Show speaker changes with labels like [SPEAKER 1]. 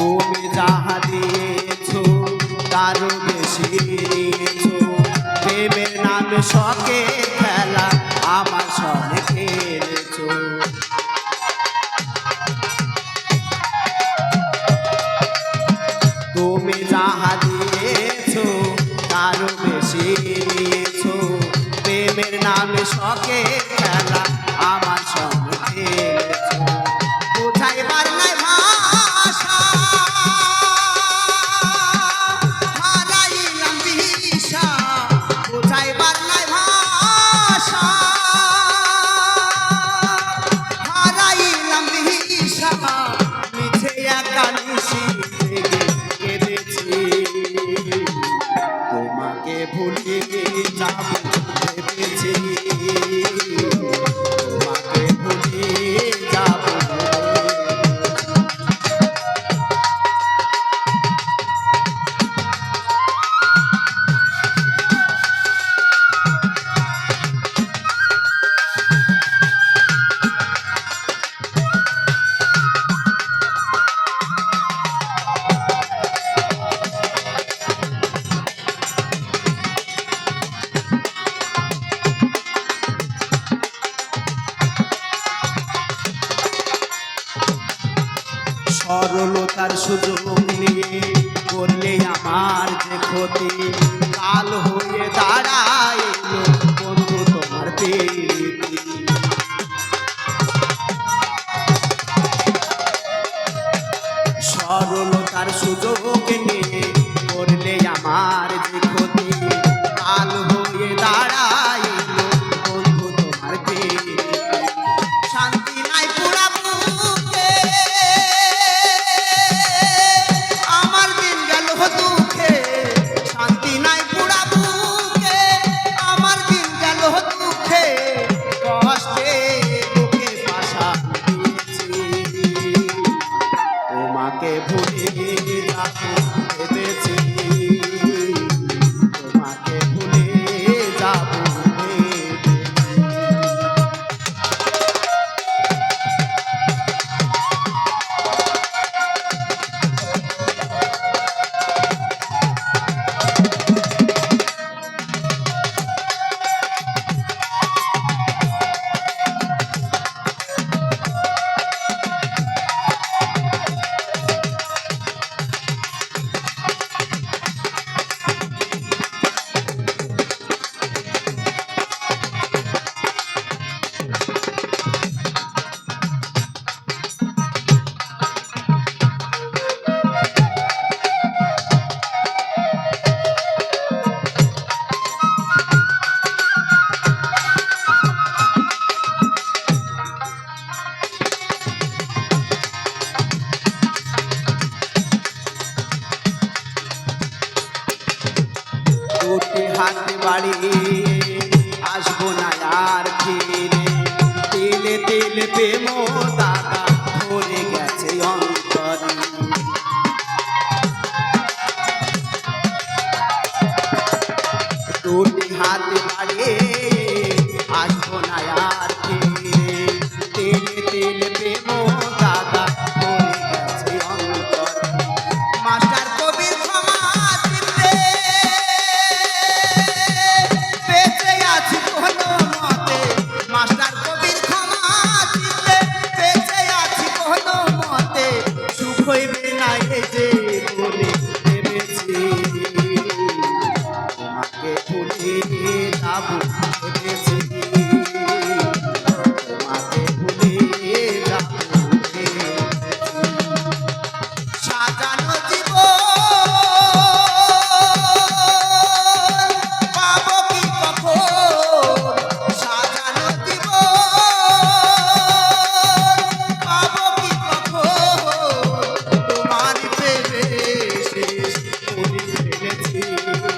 [SPEAKER 1] তুমি যাহা দিয়েছ, তারও বেশি নিয়েছো প্রেমের নামে শখে খেলা আমার সঙ্গে খেলেছো। তুমি যাহা দিয়েছ, তারও বেশি নিয়েছো প্রেমের নামে শখে ভুলে যাব ভেবেছি সরলতার সুযোগ নিয়ে করলে আমার যে ক্ষতি কাল হয়ে দাঁড়ায় বন্ধু তোমার সরলতার সুযোগ থাকতে পারি আসব না আর ফিরে। তেলে তেলে প্রেম দাদা ভরে গেছে অন্তর। দুটি হাত বাড়িয়ে दी